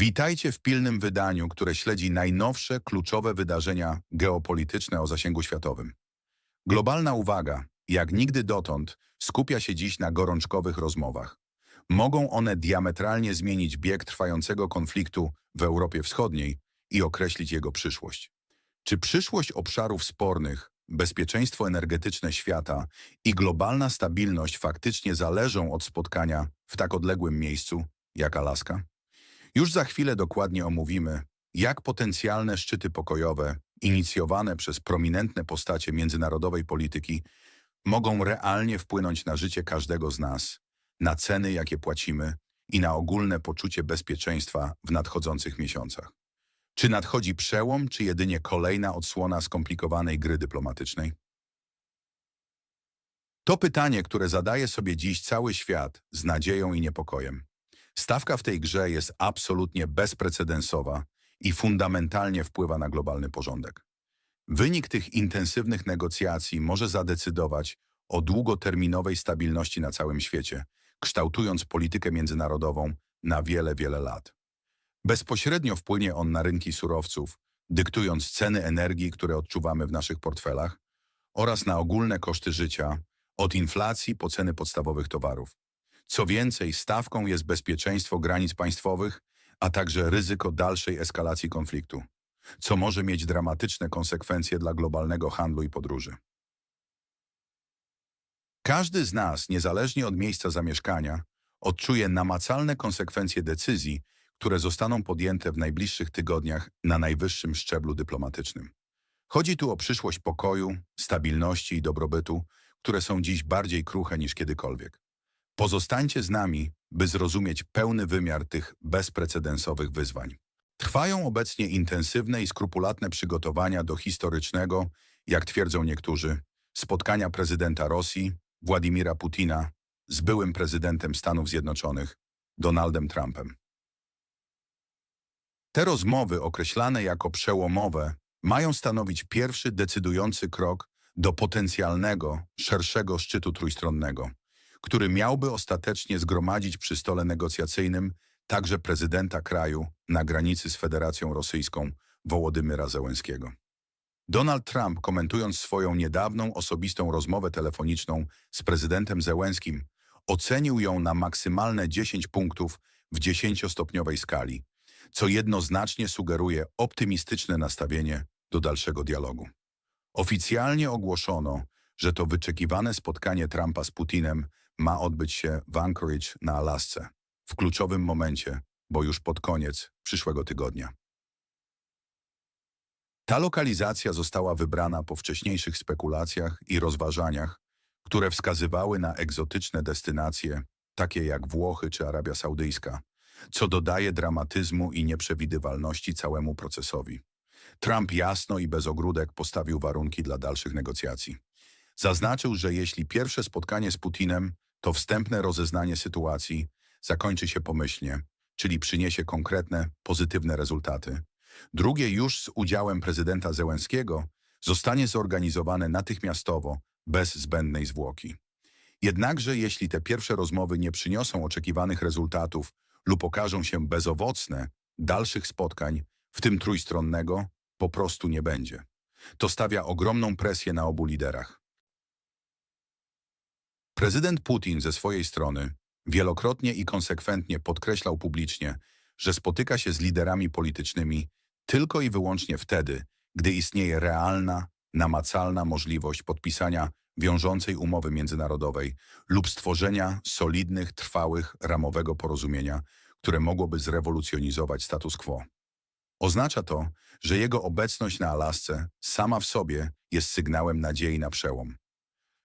Witajcie w pilnym wydaniu, które śledzi najnowsze, kluczowe wydarzenia geopolityczne o zasięgu światowym. Globalna uwaga, jak nigdy dotąd, skupia się dziś na gorączkowych rozmowach. Mogą one diametralnie zmienić bieg trwającego konfliktu w Europie Wschodniej i określić jego przyszłość. Czy przyszłość obszarów spornych, bezpieczeństwo energetyczne świata i globalna stabilność faktycznie zależą od spotkania w tak odległym miejscu jak Alaska? Już za chwilę dokładnie omówimy, jak potencjalne szczyty pokojowe, inicjowane przez prominentne postacie międzynarodowej polityki, mogą realnie wpłynąć na życie każdego z nas, na ceny, jakie płacimy i na ogólne poczucie bezpieczeństwa w nadchodzących miesiącach. Czy nadchodzi przełom, czy jedynie kolejna odsłona skomplikowanej gry dyplomatycznej? To pytanie, które zadaje sobie dziś cały świat z nadzieją i niepokojem. Stawka w tej grze jest absolutnie bezprecedensowa i fundamentalnie wpływa na globalny porządek. Wynik tych intensywnych negocjacji może zadecydować o długoterminowej stabilności na całym świecie, kształtując politykę międzynarodową na wiele, wiele lat. Bezpośrednio wpłynie on na rynki surowców, dyktując ceny energii, które odczuwamy w naszych portfelach, oraz na ogólne koszty życia, od inflacji po ceny podstawowych towarów. Co więcej, stawką jest bezpieczeństwo granic państwowych, a także ryzyko dalszej eskalacji konfliktu, co może mieć dramatyczne konsekwencje dla globalnego handlu i podróży. Każdy z nas, niezależnie od miejsca zamieszkania, odczuje namacalne konsekwencje decyzji, które zostaną podjęte w najbliższych tygodniach na najwyższym szczeblu dyplomatycznym. Chodzi tu o przyszłość pokoju, stabilności i dobrobytu, które są dziś bardziej kruche niż kiedykolwiek. Pozostańcie z nami, by zrozumieć pełny wymiar tych bezprecedensowych wyzwań. Trwają obecnie intensywne i skrupulatne przygotowania do historycznego, jak twierdzą niektórzy, spotkania prezydenta Rosji, Władimira Putina, z byłym prezydentem Stanów Zjednoczonych, Donaldem Trumpem. Te rozmowy, określane jako przełomowe, mają stanowić pierwszy decydujący krok do potencjalnego, szerszego szczytu trójstronnego, który miałby ostatecznie zgromadzić przy stole negocjacyjnym także prezydenta kraju na granicy z Federacją Rosyjską Wołodymyra Zełenskiego. Donald Trump, komentując swoją niedawną osobistą rozmowę telefoniczną z prezydentem Zełenskim, ocenił ją na maksymalne 10 punktów w 10-stopniowej skali, co jednoznacznie sugeruje optymistyczne nastawienie do dalszego dialogu. Oficjalnie ogłoszono, że to wyczekiwane spotkanie Trumpa z Putinem ma odbyć się w Anchorage na Alasce, w kluczowym momencie, bo już pod koniec przyszłego tygodnia. Ta lokalizacja została wybrana po wcześniejszych spekulacjach i rozważaniach, które wskazywały na egzotyczne destynacje, takie jak Włochy czy Arabia Saudyjska, co dodaje dramatyzmu i nieprzewidywalności całemu procesowi. Trump jasno i bez ogródek postawił warunki dla dalszych negocjacji. Zaznaczył, że jeśli pierwsze spotkanie z Putinem to wstępne rozeznanie sytuacji zakończy się pomyślnie, czyli przyniesie konkretne, pozytywne rezultaty. Drugie już z udziałem prezydenta Zełenskiego zostanie zorganizowane natychmiastowo, bez zbędnej zwłoki. Jednakże jeśli te pierwsze rozmowy nie przyniosą oczekiwanych rezultatów lub okażą się bezowocne, dalszych spotkań, w tym trójstronnego, po prostu nie będzie. To stawia ogromną presję na obu liderach. Prezydent Putin ze swojej strony wielokrotnie i konsekwentnie podkreślał publicznie, że spotyka się z liderami politycznymi tylko i wyłącznie wtedy, gdy istnieje realna, namacalna możliwość podpisania wiążącej umowy międzynarodowej lub stworzenia solidnych, trwałych, ramowego porozumienia, które mogłoby zrewolucjonizować status quo. Oznacza to, że jego obecność na Alasce sama w sobie jest sygnałem nadziei na przełom.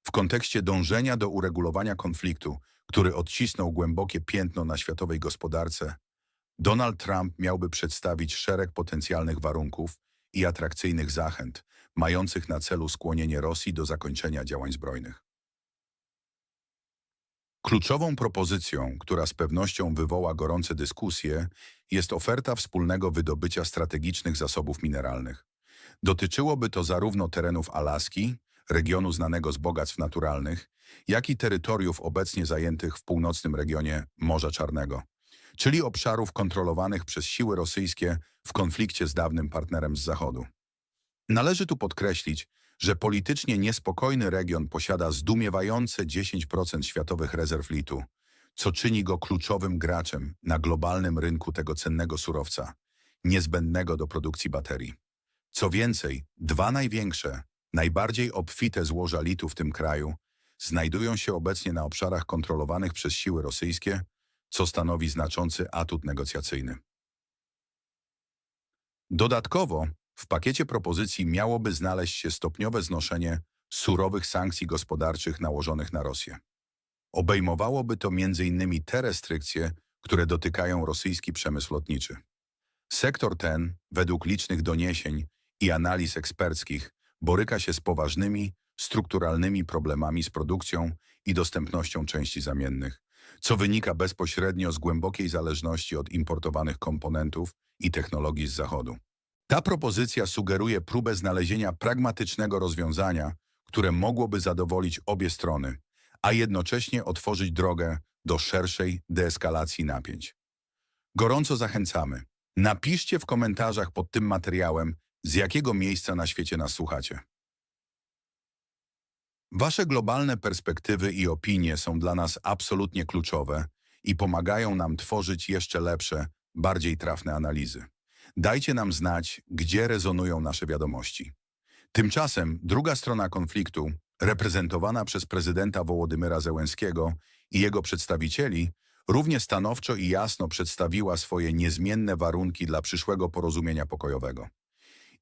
W kontekście dążenia do uregulowania konfliktu, który odcisnął głębokie piętno na światowej gospodarce, Donald Trump miałby przedstawić szereg potencjalnych warunków i atrakcyjnych zachęt, mających na celu skłonienie Rosji do zakończenia działań zbrojnych. Kluczową propozycją, która z pewnością wywoła gorące dyskusje, jest oferta wspólnego wydobycia strategicznych zasobów mineralnych. Dotyczyłoby to zarówno terenów Alaski, regionu znanego z bogactw naturalnych, jak i terytoriów obecnie zajętych w północnym regionie Morza Czarnego. czyli obszarów kontrolowanych przez siły rosyjskie w konflikcie z dawnym partnerem z Zachodu. Należy tu podkreślić, że politycznie niespokojny region posiada zdumiewające 10% światowych rezerw litu, co czyni go kluczowym graczem na globalnym rynku tego cennego surowca, niezbędnego do produkcji baterii. Co więcej, dwa największe, najbardziej obfite złoża litu w tym kraju znajdują się obecnie na obszarach kontrolowanych przez siły rosyjskie, co stanowi znaczący atut negocjacyjny. Dodatkowo w pakiecie propozycji miałoby znaleźć się stopniowe znoszenie surowych sankcji gospodarczych nałożonych na Rosję. Obejmowałoby to m.in. te restrykcje, które dotykają rosyjski przemysł lotniczy. Sektor ten, według licznych doniesień i analiz eksperckich, boryka się z poważnymi, strukturalnymi problemami z produkcją i dostępnością części zamiennych, co wynika bezpośrednio z głębokiej zależności od importowanych komponentów i technologii z Zachodu. Ta propozycja sugeruje próbę znalezienia pragmatycznego rozwiązania, które mogłoby zadowolić obie strony, a jednocześnie otworzyć drogę do szerszej deeskalacji napięć. Gorąco zachęcamy. Napiszcie w komentarzach pod tym materiałem, z jakiego miejsca na świecie nas słuchacie. Wasze globalne perspektywy i opinie są dla nas absolutnie kluczowe i pomagają nam tworzyć jeszcze lepsze, bardziej trafne analizy. Dajcie nam znać, gdzie rezonują nasze wiadomości. Tymczasem druga strona konfliktu, reprezentowana przez prezydenta Wołodymyra Zełenskiego i jego przedstawicieli, równie stanowczo i jasno przedstawiła swoje niezmienne warunki dla przyszłego porozumienia pokojowego.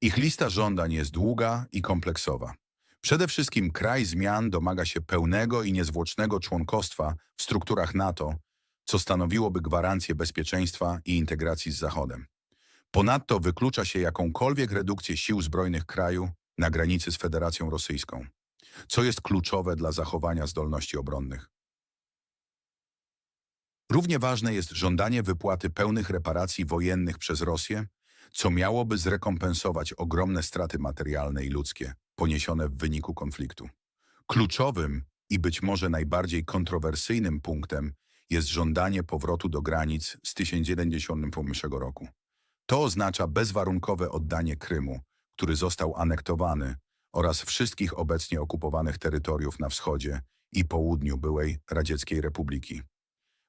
Ich lista żądań jest długa i kompleksowa. Przede wszystkim kraj zmian domaga się pełnego i niezwłocznego członkostwa w strukturach NATO, co stanowiłoby gwarancję bezpieczeństwa i integracji z Zachodem. Ponadto wyklucza się jakąkolwiek redukcję sił zbrojnych kraju na granicy z Federacją Rosyjską, co jest kluczowe dla zachowania zdolności obronnych. Równie ważne jest żądanie wypłaty pełnych reparacji wojennych przez Rosję, co miałoby zrekompensować ogromne straty materialne i ludzkie poniesione w wyniku konfliktu. Kluczowym i być może najbardziej kontrowersyjnym punktem jest żądanie powrotu do granic z 1991 roku. To oznacza bezwarunkowe oddanie Krymu, który został anektowany, oraz wszystkich obecnie okupowanych terytoriów na wschodzie i południu byłej Radzieckiej Republiki.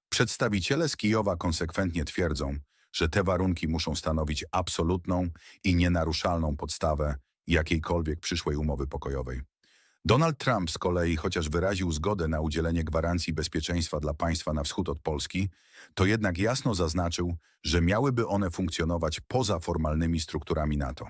Przedstawiciele z Kijowa konsekwentnie twierdzą, że te warunki muszą stanowić absolutną i nienaruszalną podstawę jakiejkolwiek przyszłej umowy pokojowej. Donald Trump z kolei, chociaż wyraził zgodę na udzielenie gwarancji bezpieczeństwa dla państwa na wschód od Polski, to jednak jasno zaznaczył, że miałyby one funkcjonować poza formalnymi strukturami NATO.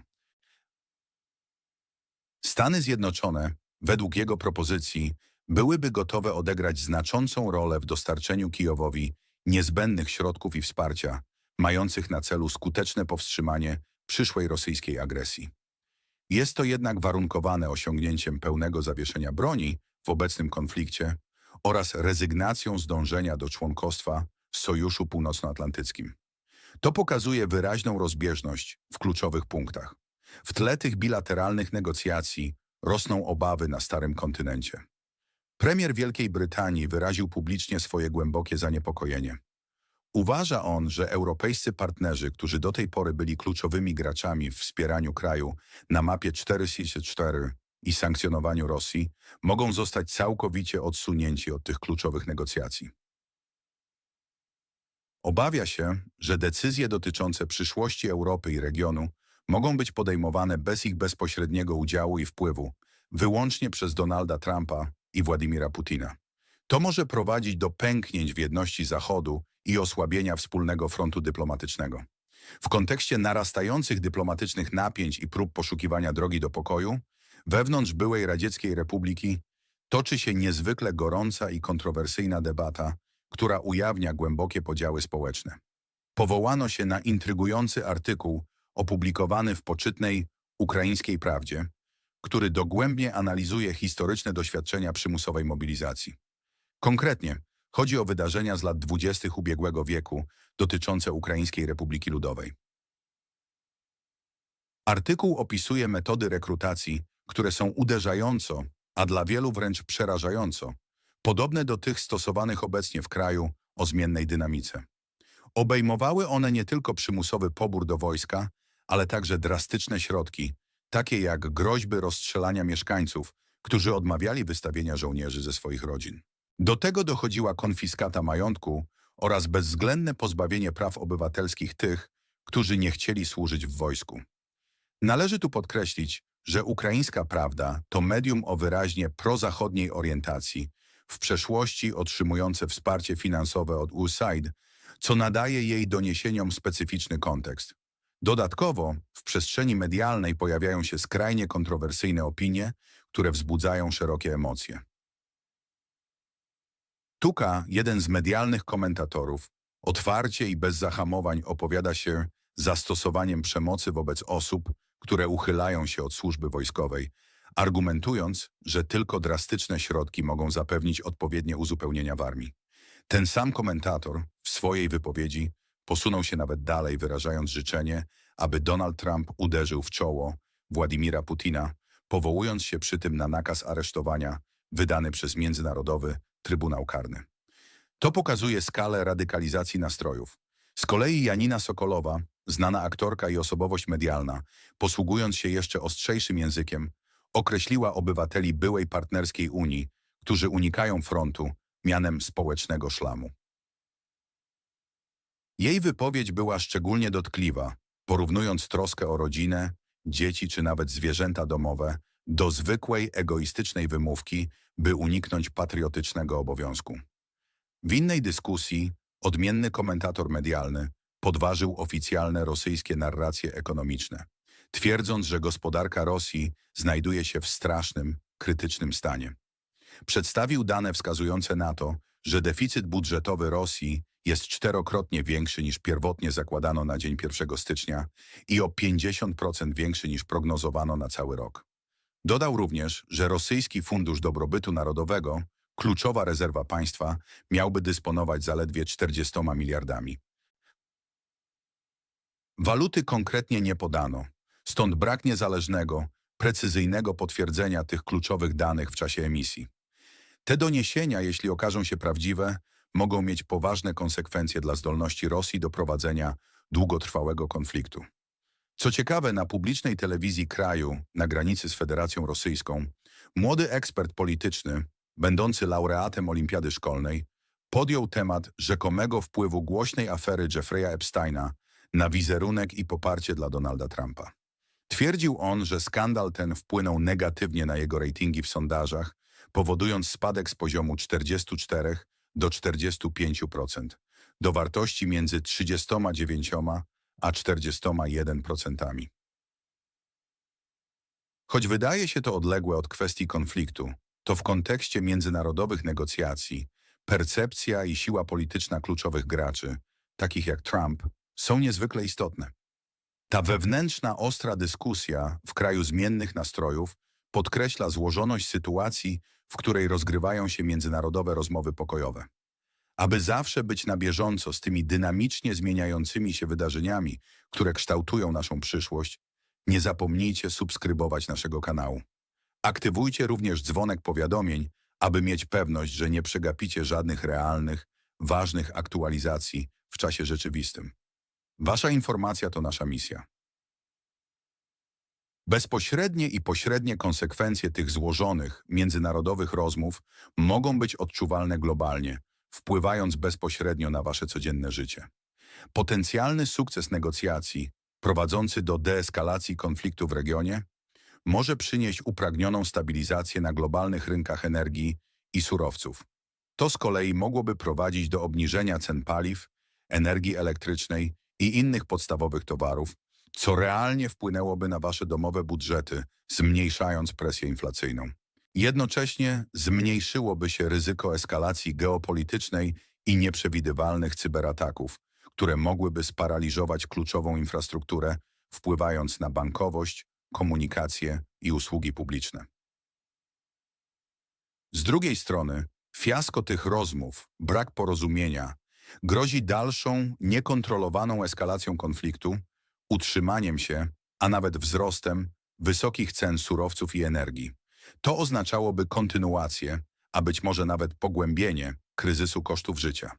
Stany Zjednoczone, według jego propozycji, byłyby gotowe odegrać znaczącą rolę w dostarczeniu Kijowowi niezbędnych środków i wsparcia, mających na celu skuteczne powstrzymanie przyszłej rosyjskiej agresji. Jest to jednak warunkowane osiągnięciem pełnego zawieszenia broni w obecnym konflikcie oraz rezygnacją z dążenia do członkostwa w Sojuszu Północnoatlantyckim. To pokazuje wyraźną rozbieżność w kluczowych punktach. W tle tych bilateralnych negocjacji rosną obawy na starym kontynencie. Premier Wielkiej Brytanii wyraził publicznie swoje głębokie zaniepokojenie. Uważa on, że europejscy partnerzy, którzy do tej pory byli kluczowymi graczami w wspieraniu kraju na mapie 464 i sankcjonowaniu Rosji, mogą zostać całkowicie odsunięci od tych kluczowych negocjacji. Obawia się, że decyzje dotyczące przyszłości Europy i regionu mogą być podejmowane bez ich bezpośredniego udziału i wpływu, wyłącznie przez Donalda Trumpa i Władimira Putina. To może prowadzić do pęknięć w jedności Zachodu i osłabienia wspólnego frontu dyplomatycznego. W kontekście narastających dyplomatycznych napięć i prób poszukiwania drogi do pokoju, wewnątrz byłej Radzieckiej Republiki toczy się niezwykle gorąca i kontrowersyjna debata, która ujawnia głębokie podziały społeczne. Powołano się na intrygujący artykuł opublikowany w poczytnej ukraińskiej prawdzie, który dogłębnie analizuje historyczne doświadczenia przymusowej mobilizacji. Konkretnie chodzi o wydarzenia z lat dwudziestych ubiegłego wieku dotyczące Ukraińskiej Republiki Ludowej. Artykuł opisuje metody rekrutacji, które są uderzająco, a dla wielu wręcz przerażająco, podobne do tych stosowanych obecnie w kraju o zmiennej dynamice. Obejmowały one nie tylko przymusowy pobór do wojska, ale także drastyczne środki, takie jak groźby rozstrzelania mieszkańców, którzy odmawiali wystawienia żołnierzy ze swoich rodzin. Do tego dochodziła konfiskata majątku oraz bezwzględne pozbawienie praw obywatelskich tych, którzy nie chcieli służyć w wojsku. Należy tu podkreślić, że ukraińska prawda to medium o wyraźnie prozachodniej orientacji, w przeszłości otrzymujące wsparcie finansowe od USAID, co nadaje jej doniesieniom specyficzny kontekst. Dodatkowo w przestrzeni medialnej pojawiają się skrajnie kontrowersyjne opinie, które wzbudzają szerokie emocje. Tuka, jeden z medialnych komentatorów, otwarcie i bez zahamowań opowiada się zastosowaniem przemocy wobec osób, które uchylają się od służby wojskowej, argumentując, że tylko drastyczne środki mogą zapewnić odpowiednie uzupełnienia w armii. Ten sam komentator w swojej wypowiedzi posunął się nawet dalej, wyrażając życzenie, aby Donald Trump uderzył w czoło Władimira Putina, powołując się przy tym na nakaz aresztowania wydany przez Międzynarodowy Trybunał Karny. To pokazuje skalę radykalizacji nastrojów. Z kolei Janina Sokolowa, znana aktorka i osobowość medialna, posługując się jeszcze ostrzejszym językiem, określiła obywateli byłej partnerskiej Unii, którzy unikają frontu, mianem społecznego szlamu. Jej wypowiedź była szczególnie dotkliwa, porównując troskę o rodzinę, dzieci czy nawet zwierzęta domowe do zwykłej egoistycznej wymówki, by uniknąć patriotycznego obowiązku. W innej dyskusji odmienny komentator medialny podważył oficjalne rosyjskie narracje ekonomiczne, twierdząc, że gospodarka Rosji znajduje się w strasznym, krytycznym stanie. Przedstawił dane wskazujące na to, że deficyt budżetowy Rosji jest czterokrotnie większy niż pierwotnie zakładano na dzień 1 stycznia i o 50% większy niż prognozowano na cały rok. Dodał również, że rosyjski Fundusz Dobrobytu Narodowego, kluczowa rezerwa państwa, miałby dysponować zaledwie 40 miliardami. Waluty konkretnie nie podano, stąd brak niezależnego, precyzyjnego potwierdzenia tych kluczowych danych w czasie emisji. Te doniesienia, jeśli okażą się prawdziwe, mogą mieć poważne konsekwencje dla zdolności Rosji do prowadzenia długotrwałego konfliktu. Co ciekawe, na publicznej telewizji kraju, na granicy z Federacją Rosyjską, młody ekspert polityczny, będący laureatem Olimpiady Szkolnej, podjął temat rzekomego wpływu głośnej afery Jeffrey'a Epsteina na wizerunek i poparcie dla Donalda Trumpa. Twierdził on, że skandal ten wpłynął negatywnie na jego ratingi w sondażach, powodując spadek z poziomu 44 do 45%, do wartości między 39 a 41%. Choć wydaje się to odległe od kwestii konfliktu, to w kontekście międzynarodowych negocjacji percepcja i siła polityczna kluczowych graczy, takich jak Trump, są niezwykle istotne. Ta wewnętrzna, ostra dyskusja w kraju zmiennych nastrojów podkreśla złożoność sytuacji, w której rozgrywają się międzynarodowe rozmowy pokojowe. Aby zawsze być na bieżąco z tymi dynamicznie zmieniającymi się wydarzeniami, które kształtują naszą przyszłość, nie zapomnijcie subskrybować naszego kanału. Aktywujcie również dzwonek powiadomień, aby mieć pewność, że nie przegapicie żadnych realnych, ważnych aktualizacji w czasie rzeczywistym. Wasza informacja to nasza misja. Bezpośrednie i pośrednie konsekwencje tych złożonych, międzynarodowych rozmów mogą być odczuwalne globalnie, wpływając bezpośrednio na wasze codzienne życie. Potencjalny sukces negocjacji, prowadzący do deeskalacji konfliktu w regionie, może przynieść upragnioną stabilizację na globalnych rynkach energii i surowców. To z kolei mogłoby prowadzić do obniżenia cen paliw, energii elektrycznej i innych podstawowych towarów, co realnie wpłynęłoby na wasze domowe budżety, zmniejszając presję inflacyjną. Jednocześnie zmniejszyłoby się ryzyko eskalacji geopolitycznej i nieprzewidywalnych cyberataków, które mogłyby sparaliżować kluczową infrastrukturę, wpływając na bankowość, komunikację i usługi publiczne. Z drugiej strony, fiasko tych rozmów, brak porozumienia, grozi dalszą, niekontrolowaną eskalacją konfliktu, utrzymaniem się, a nawet wzrostem wysokich cen surowców i energii. To oznaczałoby kontynuację, a być może nawet pogłębienie kryzysu kosztów życia.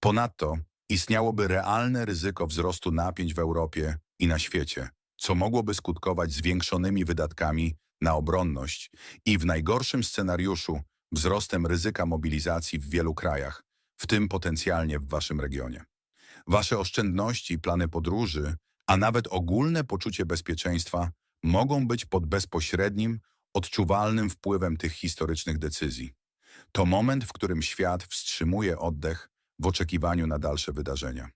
Ponadto istniałoby realne ryzyko wzrostu napięć w Europie i na świecie, co mogłoby skutkować zwiększonymi wydatkami na obronność i w najgorszym scenariuszu wzrostem ryzyka mobilizacji w wielu krajach, w tym potencjalnie w waszym regionie. Wasze oszczędności, plany podróży, a nawet ogólne poczucie bezpieczeństwa mogą być pod bezpośrednim, odczuwalnym wpływem tych historycznych decyzji. To moment, w którym świat wstrzymuje oddech w oczekiwaniu na dalsze wydarzenia.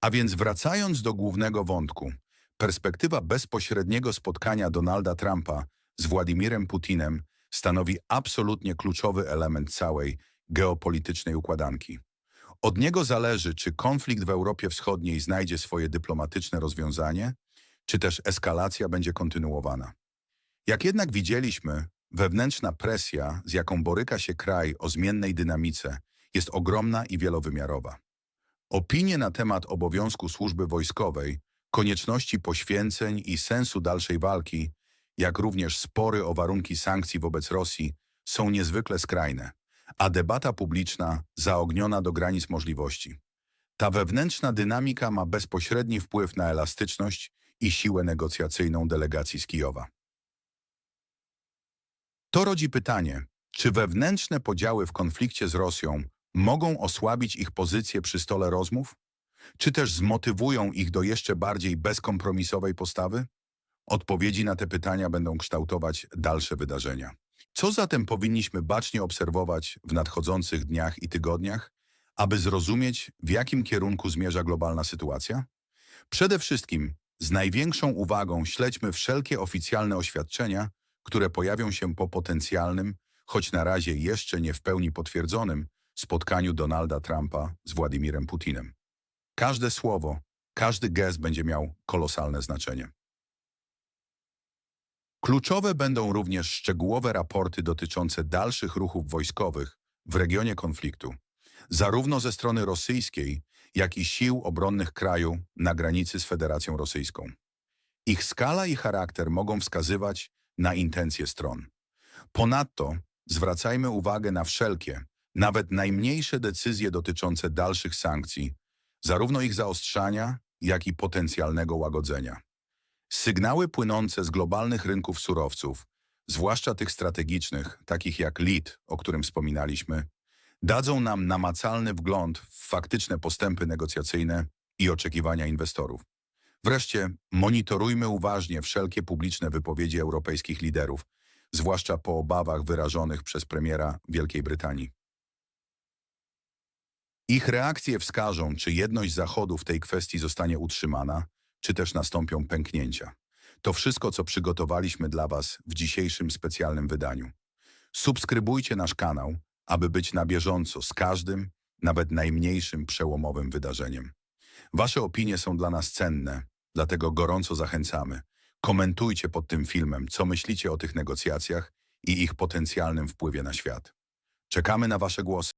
A więc wracając do głównego wątku, perspektywa bezpośredniego spotkania Donalda Trumpa z Władimirem Putinem stanowi absolutnie kluczowy element całej geopolitycznej układanki. Od niego zależy, czy konflikt w Europie Wschodniej znajdzie swoje dyplomatyczne rozwiązanie, czy też eskalacja będzie kontynuowana. Jak jednak widzieliśmy, wewnętrzna presja, z jaką boryka się kraj o zmiennej dynamice, jest ogromna i wielowymiarowa. Opinie na temat obowiązku służby wojskowej, konieczności poświęceń i sensu dalszej walki, jak również spory o warunki sankcji wobec Rosji, są niezwykle skrajne, a debata publiczna zaogniona do granic możliwości. Ta wewnętrzna dynamika ma bezpośredni wpływ na elastyczność i siłę negocjacyjną delegacji z Kijowa. To rodzi pytanie, czy wewnętrzne podziały w konflikcie z Rosją mogą osłabić ich pozycję przy stole rozmów? Czy też zmotywują ich do jeszcze bardziej bezkompromisowej postawy? Odpowiedzi na te pytania będą kształtować dalsze wydarzenia. Co zatem powinniśmy bacznie obserwować w nadchodzących dniach i tygodniach, aby zrozumieć, w jakim kierunku zmierza globalna sytuacja? Przede wszystkim z największą uwagą śledźmy wszelkie oficjalne oświadczenia, które pojawią się po potencjalnym, choć na razie jeszcze nie w pełni potwierdzonym, spotkaniu Donalda Trumpa z Władimirem Putinem. Każde słowo, każdy gest będzie miał kolosalne znaczenie. Kluczowe będą również szczegółowe raporty dotyczące dalszych ruchów wojskowych w regionie konfliktu, zarówno ze strony rosyjskiej, jak i sił obronnych kraju na granicy z Federacją Rosyjską. Ich skala i charakter mogą wskazywać na intencje stron. Ponadto zwracajmy uwagę na wszelkie, nawet najmniejsze decyzje dotyczące dalszych sankcji, zarówno ich zaostrzania, jak i potencjalnego łagodzenia. Sygnały płynące z globalnych rynków surowców, zwłaszcza tych strategicznych, takich jak LIT, o którym wspominaliśmy, dadzą nam namacalny wgląd w faktyczne postępy negocjacyjne i oczekiwania inwestorów. Wreszcie monitorujmy uważnie wszelkie publiczne wypowiedzi europejskich liderów, zwłaszcza po obawach wyrażonych przez premiera Wielkiej Brytanii. Ich reakcje wskażą, czy jedność Zachodu w tej kwestii zostanie utrzymana, czy też nastąpią pęknięcia. To wszystko, co przygotowaliśmy dla Was w dzisiejszym specjalnym wydaniu. Subskrybujcie nasz kanał, aby być na bieżąco z każdym, nawet najmniejszym przełomowym wydarzeniem. Wasze opinie są dla nas cenne, dlatego gorąco zachęcamy. Komentujcie pod tym filmem, co myślicie o tych negocjacjach i ich potencjalnym wpływie na świat. Czekamy na Wasze głosy.